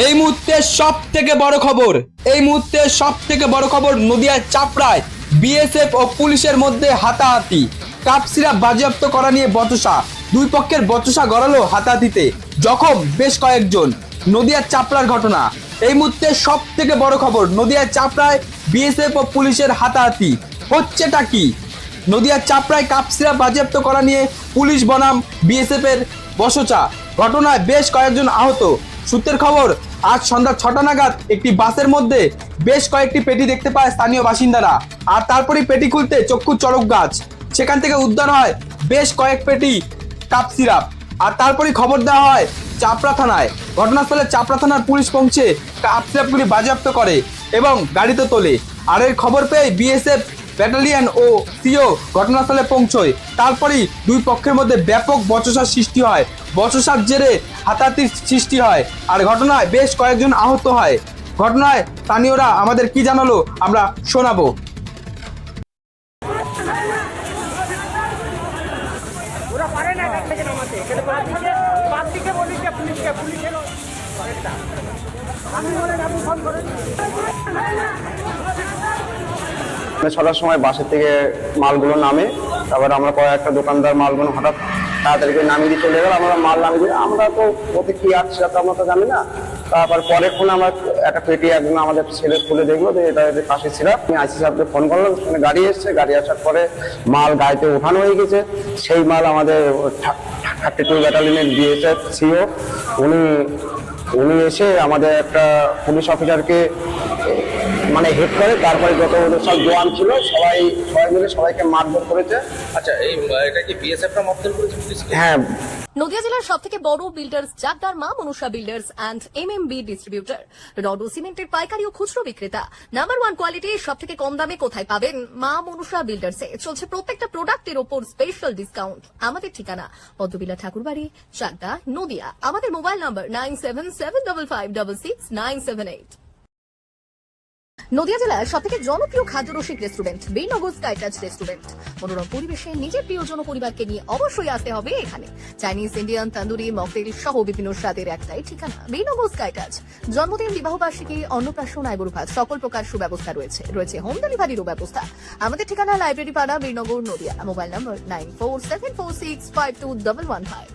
এই মুহূর্তে সব থেকে বড় খবর, এই মুহূর্তে সব থেকে বড় খবর নদিয়ার চাপড়ায় বিএসএফ ও পুলিশের মধ্যে হাতাহাতি। কাপ সিরাপ বাজেয়াপ্ত করা নিয়ে বচসা। দুই পক্ষের বচসা গড়ালো হাতাহাতিতে। জখম বেশ কয়েকজন। নদিয়ার চাপড়ার ঘটনা। এই মুহূর্তে সব থেকে বড় খবর নদিয়ার চাপড়ায় বিএসএফ ও পুলিশের হাতাহাতি। হচ্ছেটা কি? নদিয়ার চাপড়ায় কাপ সিরাপ বাজেয়াপ্ত করা নিয়ে পুলিশ বনাম বিএসএফ এর বসচা ঘটনায় বেশ কয়েকজন আহত। সূত্রের খবর, আজ সন্ধ্যা ছটা নাগাদ একটি বাসের মধ্যে বেশ কয়েকটি পেটি দেখতে পায় স্থানীয় বাসিন্দারা। আর তারপরেই পেটি খুলতে চক্ষু চড়ক গাছ। সেখান থেকে উদ্ধার হয় বেশ কয়েক পেটি কাপ সিরাপ। আর তারপরেই খবর দেওয়া হয় চাপড়া থানায়। ঘটনাস্থলে চাপড়া থানার পুলিশ পৌঁছে কাপ সিরাপগুলি বাজেয়াপ্ত করে এবং গাড়িতে তোলে। আর এর খবর পেয়ে বিএসএফ ব্যাটালিয়ন ও সিও ঘটনাস্থলে পৌঁছয়। তারপরেই দুই পক্ষের মধ্যে ব্যাপক বচসার সৃষ্টি হয়। বচসার জেরে হাতাহাতির সৃষ্টি হয় আর ঘটনায় বেশ কয়েকজন আহত হয়। ঘটনায় স্থানীয়রা আমাদের কি জানালো আমরা শোনাবো। ওরা মানে ছটার সময় বাসের থেকে মালগুলো নামে, তারপর আমরা কয়েকটা দোকানদার মালগুলো হঠাৎ তাড়াতাড়ি করে নামিয়ে দিয়ে চলে গেল, আমরা মাল নামিয়ে দিয়ে, আমরা তো ওতে কি আছে সেটা তো আমরা তো জানি না। তারপর পরে ফোন আমরা একটা পেটি একজন আমাদের ছেলে খুলে দেখল, যে এটা এদের পাশে ছিল, আমি আইসি সাহেবকে ফোন করলাম, সেখানে গাড়ি এসছে, গাড়ি আসার পরে মাল গাড়িতে ওঠানো হয়ে গেছে। সেই মাল আমাদের থার্টি টু ব্যাটালিয়নের বিএসএফ সিও উনি উনি এসে আমাদের একটা পুলিশ অফিসারকে মানে হেড করে তারপরে যত সব জওয়ান ছিল সবাই সবাই মিলে সবাইকে মারধর করেছে। আচ্ছা এই এটা কি বিএসএফরা মকদল করেছে হ্যাঁ। নদিয়া জেলার সব থেকে বড় বিল্ডার্স জাগদার মা Manusha builders and M M B distributor রডো সিমেন্টের পাইকারি ও খুচরো বিক্রেতা। নাম্বার ওয়ান কোয়ালিটি সব থেকে কম দামে কোথায় পাবেন মা মনুষা বিল্ডার্সে চলছে প্রত্যেকটা প্রোডাক্টের ওপর স্পেশাল ডিসকাউন্ট আমাদের ঠিকানা পদ্মবিলা ঠাকুরবাড়ি চাকদা নদিয়া। আমাদের mobile number nine seven seven double five double six nine seven eight Nadia জেলার সব থেকে জনপ্রিয় খাদ্যরসিক restaurant Birnagar sky touch restaurant মনোরম পরিবেশে নিজের প্রিয়জন পরিবারকে নিয়ে অবশ্যই আসতে হবে এখানে। চাইনিজ ইন্ডিয়ান তান্দুরি মকটেল সহ বিভিন্ন স্বাদের একটাই ঠিকানা বীরনগর স্কাই টাচ জন্মদিন বিবাহবার্ষিকী অন্নপ্রাশন আইবুড়ভাত সকল প্রকার সুব্যবস্থা রয়েছে। রয়েছে হোম ডেলিভারিরও ব্যবস্থা। আমাদের ঠিকানা লাইব্রেরি পাড়া Birnagar Nadia. Mobile number nine four seven four six five two double one five